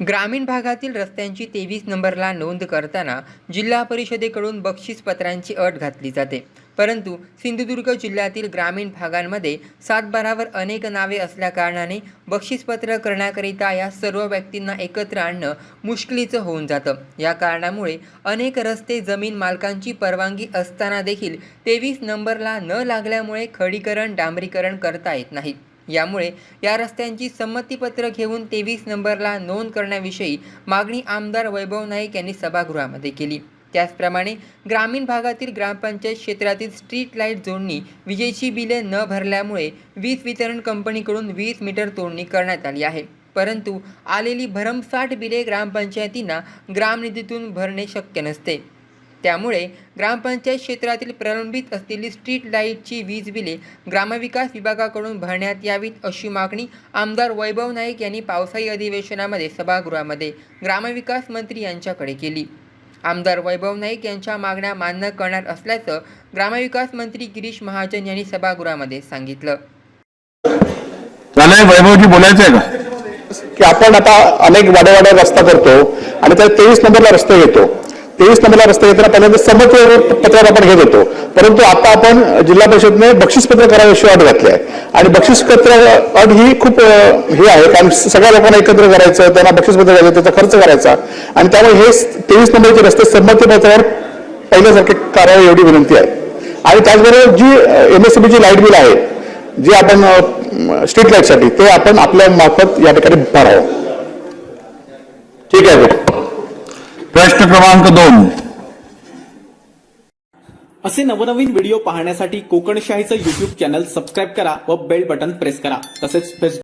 ग्रामीण भागातील रस्त्यांची तेवीस नंबरला नोंद करताना जिल्हा परिषदेकडून बक्षीसपत्रांची अट घातली जाते. परंतु सिंधुदुर्ग जिल्ह्यातील ग्रामीण भागांमध्ये सातबारावर अनेक नावे असल्याकारणाने बक्षीसपत्र करण्याकरिता या सर्व व्यक्तींना एकत्र आणणं मुश्किलीचं होऊन जातं. या कारणामुळे अनेक रस्ते जमीन मालकांची परवानगी असताना देखील तेवीस नंबरला न लागल्यामुळे खडीकरण डांबरीकरण करता येत नाही. यामुळे या रस्त्यांची संमतीपत्र घेऊन तेवीस नंबरला नोंद करण्याविषयी मागणी आमदार वैभव नाईक यांनी सभागृहामध्ये केली. त्याचप्रमाणे ग्रामीण भागातील ग्रामपंचायत क्षेत्रातील स्ट्रीट लाइट जोडणी विजेची बिले न भरल्यामुळे वीज वितरण कंपनीकडून वीस मीटर तोडणी करण्यात आली आहे. परंतु आलेली भरमसाठ बिले ग्रामपंचायतींना ग्रामनिधीतून भरणे शक्य नसते. त्यामुळे ग्रामपंचायत क्षेत्रातील प्रलंबित असलेली स्ट्रीट लाईटची वीज बिले ग्रामविकास विभागाकडून भरण्यात यावीत अशी मागणी आमदार वैभव नाईक यांनी पावसाळी अधिवेशनामध्ये सभागृहामध्ये ग्रामविकास मंत्री यांच्याकडे केली. आमदार वैभव नाईक यांच्या मागण्या मान्य करणार असल्याचं ग्रामविकास मंत्री गिरीश महाजन यांनी सभागृहामध्ये सांगितलं. वैभवजी बोलायचं आहे का? की आपण आता अनेक वाड्या वाड्या रस्ता करतो आणि त्या तेवीस नंबरला रस्ते घेतो तेवीस नंबरला रस्ते घेताना पहिल्यांदा संमती पत्रावर आपण घेत होतो परंतु आता आपण जिल्हा परिषदने बक्षीसपत्र कराविषयी अट घातली आहे. आणि बक्षीसपत्र अट ही खूप हे आहे. कारण सगळ्या लोकांना एकत्र करायचं त्यांना बक्षीसपत्र द्यायचं त्याचा खर्च करायचा. आणि त्यामुळे हे तेवीस नंबरचे रस्ते संमती पत्रावर पहिल्यासारखे करावे एवढी विनंती आहे. आणि त्याचबरोबर जी एम एस बीची लाइट बिल आहे जे आपण स्ट्रीट लाईटसाठी ते आपण आपल्या मार्फत या ठिकाणी भरावं. ठीक आहे प्रश्न क्रमांक दोन. असे नवनवीन व्हिडिओ पाहण्यासाठी कोकणशाहीचं युट्यूब चॅनल सबस्क्राईब करा व बेल बटन प्रेस करा. तसेच फेसबुक